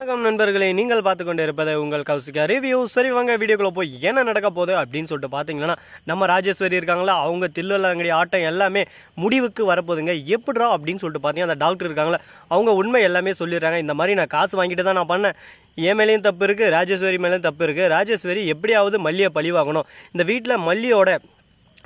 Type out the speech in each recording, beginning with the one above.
வணக்கம் நண்பர்களே நீங்கள் பார்த்து கொண்டு இருப்பது உங்கள் கௌசிகா ரிவ்யூ சரி வாங்க வீடியோக்குள்ள போய் என்ன நடக்க போகுது அப்படின்னு சொல்லிட்டு பார்த்தீங்கன்னா நம்ம ராஜேஸ்வரி இருக்காங்களா? அவங்க தில்லுலங்கடி ஆட்டம் எல்லாமே முடிவுக்கு வரப்போகுதுங்க. எப்படிரா அப்படின்னு சொல்லிட்டு பார்த்தீங்கன்னா அந்த டாக்டர் இருக்காங்களா அவங்க உண்மை எல்லாமே சொல்லிடுறாங்க. இந்த மாதிரி நான் காசு வாங்கிட்டு தான் நான் பண்ணேன். என் மேலேயும் தப்பு இருக்குது ராஜேஸ்வரி மேலேயும் தப்பு இருக்குது ராஜேஸ்வரி எப்படியாவது மல்லியை பழிவாகணும் இந்த வீட்டில் மல்லியோட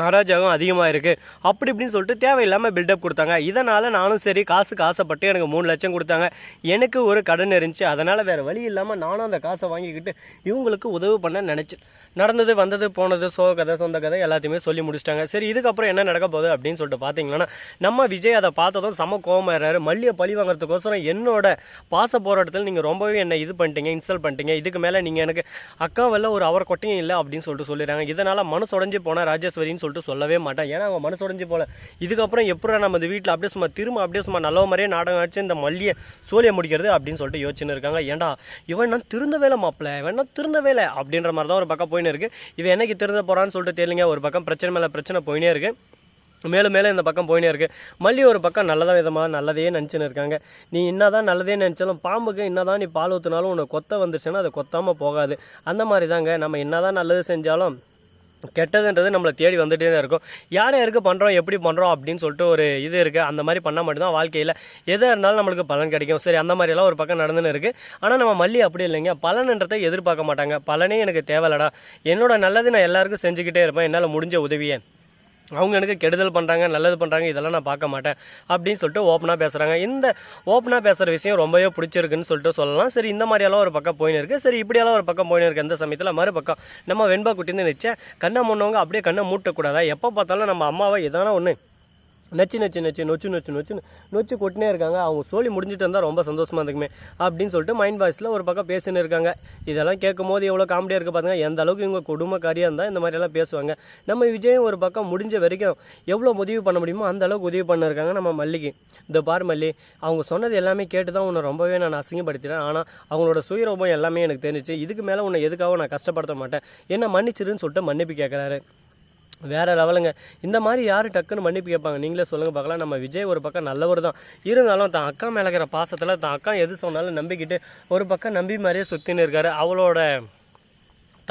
அராஜகம் அதிகமாக இருக்குது அப்படி இப்படின்னு சொல்லிட்டு தேவையில்லாமல் பில்டப் கொடுத்தாங்க. இதனால் நானும் சரி காசுக்கு ஆசைப்பட்டு எனக்கு மூணு லட்சம் கொடுத்தாங்க. எனக்கு ஒரு கடன் இருந்துச்சு. அதனால் வேறு வழி இல்லாமல் நானும் அந்த காசை வாங்கிக்கிட்டு இவங்களுக்கு உதவி பண்ண நினச்சி நடந்தது வந்தது போனது சோக கதை சொந்த கதை எல்லாத்தையுமே சொல்லி முடிச்சிட்டாங்க. சரி இதுக்கப்புறம் என்ன நடக்க போகுது அப்படின்னு சொல்லிட்டு பார்த்தீங்கன்னா நம்ம விஜய் அதை பார்த்ததும் செம கோவமாயிறாரு. மல்லியை பழி வாங்குறதுக்கோசரம் என்னோட பாச போராட்டத்தில் நீங்கள் ரொம்பவே என்னை இது பண்ணிட்டீங்க இன்சல்ட் பண்ணிட்டீங்க. இதுக்கு மேலே நீங்கள் எனக்கு அக்காவல்ல ஒரு அவர் கொட்டையும் இல்லை அப்படின்னு சொல்லிட்டு சொல்லிடுறாங்க. இதனால் மனசு உடஞ்சி போன ராஜேஸ்வரின்னு சொல்லிட்டு சொல்லவே மாட்டேன். ஏன்னா அவங்க மனசு உடஞ்சி போல. இதுக்கப்புறம் எப்படி நம்ம இந்த வீட்டில் அப்படியே சும்மா திரும்ப அப்படியே சும்மா நல்ல மாதிரியே நாடகம் ஆச்சு இந்த மல்லியை சோழியை முடிக்கிறது அப்படின்னு சொல்லிட்டு யோசிச்சுன்னு இருக்காங்க. ஏன்டா இவன் நான் திருந்த வேலை மாப்பிள்ள வேணா திருந்த வேலை அப்படின்ற மாதிரி தான் ஒரு பக்கம் போயின்னு இருக்கு. இவன் என்னைக்கு திருந்த போறான்னு சொல்லிட்டு தெரியலங்க. ஒரு பக்கம் பிரச்சனை மேலே பிரச்சனை போயினே இருக்கு. மேலும் மேலும் இந்த பக்கம் போயினே இருக்குது மல்லி ஒரு பக்கம் நல்லதாக விதமாக நல்லதே நினச்சின்னு இருக்காங்க. நீ என்னதான் நல்லதே நினச்சாலும் பாம்புக்கு என்னதான் நீ பால் ஊற்றினாலும் உனக்கு கொத்த வந்துருச்சுன்னா அது கொத்தாமல் போகாது. அந்த மாதிரி தாங்க நம்ம என்னதான் நல்லது செஞ்சாலும் கெட்டதுன்றது நம்மளை தேடி வந்துட்டே தான் இருக்கும். யார் யாருக்கு பண்ணுறோம் எப்படி பண்ணுறோம் அப்படின்னு சொல்லிட்டு ஒரு இது இருக்குது அந்த மாதிரி பண்ணால் மட்டும்தான் வாழ்க்கையில் எதாக இருந்தாலும் நம்மளுக்கு பலன் கிடைக்கும். சரி அந்த மாதிரியெல்லாம் ஒரு பக்கம் நடந்துன்னு இருக்குது ஆனால் நம்ம மல்லி அப்படி இல்லைங்க. பலன்ன்றதை எதிர்பார்க்க மாட்டாங்க. பலனே எனக்கு தேவையில்லடா. என்னோட நல்லது நான் எல்லாருக்கும் செஞ்சுக்கிட்டே இருப்பேன். என்னால் முடிஞ்ச உதவியை. அவங்க எனக்கு கெடுதல் பண்ணுறாங்க நல்லது பண்ணுறாங்க இதெல்லாம் நான் பார்க்க மாட்டேன் அப்படின்னு சொல்லிட்டு ஓப்பனாக பேசுகிறாங்க இந்த ஓப்பனாக பேசுகிற விஷயம் ரொம்பவே பிடிச்சிருக்குன்னு சொல்லிட்டு சொல்லலாம். சரி இந்த மாதிரியெல்லாம் ஒரு பக்கம் போயின்னு இருக்குது சரி இப்படியெல்லாம் ஒரு பக்கம் போயின்னு இருக்குது அந்த சமயத்தில் மறுபக்கம் நம்ம வெண்பா குட்டின்னு நினச்சேன். கண்ணை முன்னவங்க அப்படியே கண்ணை மூட்டக்கூடாதா? எப்போ பார்த்தாலும் நம்ம அம்மாவை எதான ஒன்று நச்சு நச்சு நச்சு நொச்சு நொச்சு நொச்சு நொச்சு கொட்டினே இருக்காங்க. அவங்க சோழி முடிஞ்சிட்டு இருந்தால் ரொம்ப சந்தோஷமாக இருக்குமே அப்படின்னு சொல்லிட்டு மைண்ட் வாய்ஸில் ஒரு பக்கம் பேசின்னு இருக்காங்க. இதெல்லாம் கேட்கும் போது எவ்வளோ காமெடியாக இருக்குது பாருங்க எந்த அளவுக்கு இவங்க குடும்பக்காரியாக இருந்தால் இந்த மாதிரியெல்லாம் பேசுவாங்க. நம்ம விஜயம் ஒரு பக்கம் முடிஞ்ச வரைக்கும் எவ்வளோ உதவி பண்ண முடியுமோ அந்த அளவுக்கு உதவி பண்ணிருக்காங்க நம்ம மல்லிக்கு. இந்த பார் மல்லி அவங்க சொன்னது எல்லாமே கேட்டு தான் உன்னை ரொம்பவே நான் அசிங்கப்படுத்திடுறேன் ஆனால் அவங்களோட சுயரூபம் எல்லாமே எனக்கு தெரிஞ்சிச்சு. இதுக்கு மேலே உன்னை எதுக்காக நான் கஷ்டப்படுத்த மாட்டேன். என்ன மன்னிச்சிருன்னு சொல்லிட்டு மன்னிப்பு கேட்குறாரு வேறு லெவலுங்க. இந்த மாதிரி யார் டக்குன்னு மன்னிப்பு கேட்பாங்க? நீங்களே சொல்லுங்கள் பார்க்கலாம். நம்ம விஜய் ஒரு பக்கம் நல்லவர் தான். இருந்தாலும் தான் அக்கா மேலே இருக்கிற பாசத்தில் தான் அக்கா எது சொன்னாலும் நம்பிக்கிட்டு ஒரு பக்கம் நம்பி மாதிரியே சுற்றின்னு இருக்காரு. அவளோட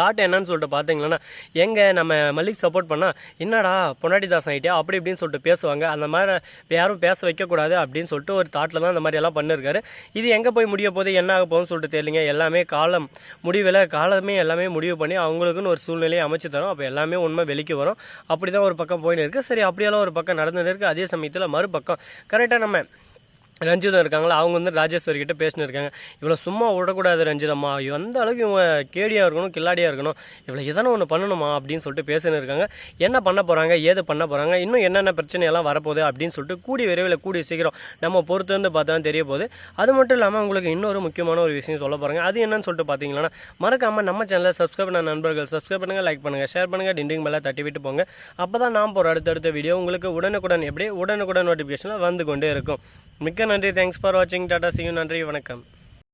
தாட் என்னன்னு சொல்லிட்டு பார்த்தீங்கன்னா எங்கே நம்ம மல்லிக் சப்போர்ட் பண்ணால் என்னடா பொன்னாடி தாசன் ஆகிட்டியா அப்படி இப்படின்னு சொல்லிட்டு பேசுவாங்க. அந்த மாதிரி யாரும் பேச வைக்கக்கூடாது அப்படின்னு சொல்லிட்டு ஒரு தாட்டில் தான் இந்த மாதிரி எல்லாம் பண்ணிருக்காரு. இது எங்கே போய் முடிய போகுது என்ன ஆக போகுதுன்னு சொல்லிட்டு தெரியலிங்க. எல்லாமே காலம் முடிவில் காலமே எல்லாமே முடிவு பண்ணி அவங்களுக்குன்னு ஒரு சூழ்நிலையை அமைச்சு தரும். அப்போ எல்லாமே உண்மை வெளிக்கு வரும். அப்படி தான் ஒரு பக்கம் போயின்னு இருக்குது சரி அப்படியெல்லாம் ஒரு பக்கம் நடந்துட்டு இருக்குது அதே சமயத்தில் மறுபக்கம் கரெக்டாக நம்ம ரஞ்சிதம் இருக்காங்களா? அவங்க வந்து ராஜேஸ்வரி கிட்ட பேசினிருக்காங்க. இவ்வளோ சும்மா விடக்கூடாது ரஞ்சிதம்மா. எந்த அளவுக்கு இவங்க கேடியாக இருக்கணும் கில்லாடியாக இருக்கணும் இவ்வளோ எதனா ஒன்று பண்ணணுமா அப்படின்னு சொல்லிட்டு பேசினு இருக்காங்க என்ன பண்ண போகிறாங்க ஏது பண்ண போகிறாங்க இன்னும் என்னென்ன பிரச்சனையெல்லாம் வரப்போகுது அப்படின்னு சொல்லிட்டு கூடி விரைவில் கூடி சீக்கிரம் நம்ம பொறுத்து வந்து பார்த்தா தெரிய போகுது. அது மட்டும் இல்லாமல் உங்களுக்கு இன்னொரு முக்கியமான ஒரு விஷயம் சொல்ல போகிறாங்க அது என்னன்னு சொல்லிட்டு பார்த்தீங்கன்னா மறக்காமல் நம்ம சேனலை சப்ஸ்கிரைப் பண்ண நண்பர்கள் சப்ஸ்கிரைப் பண்ணுங்கள் லைக் பண்ணுங்கள் ஷேர் பண்ணுங்கள் டிண்டிங் மேலே தட்டி விட்டு போங்க. அப்போ தான் நான் போகிற அடுத்தடுத்த வீடியோ உங்களுக்கு உடனுக்குடன் எப்படி உடனுக்குடன் நோட்டிஃபிகேஷனில் வந்து கொண்டே இருக்கும். மிக்க நன்றி. தேங்க்ஸ் ஃபார் வாட்சிங் டாடா சியூ நன்றி. வணக்கம்.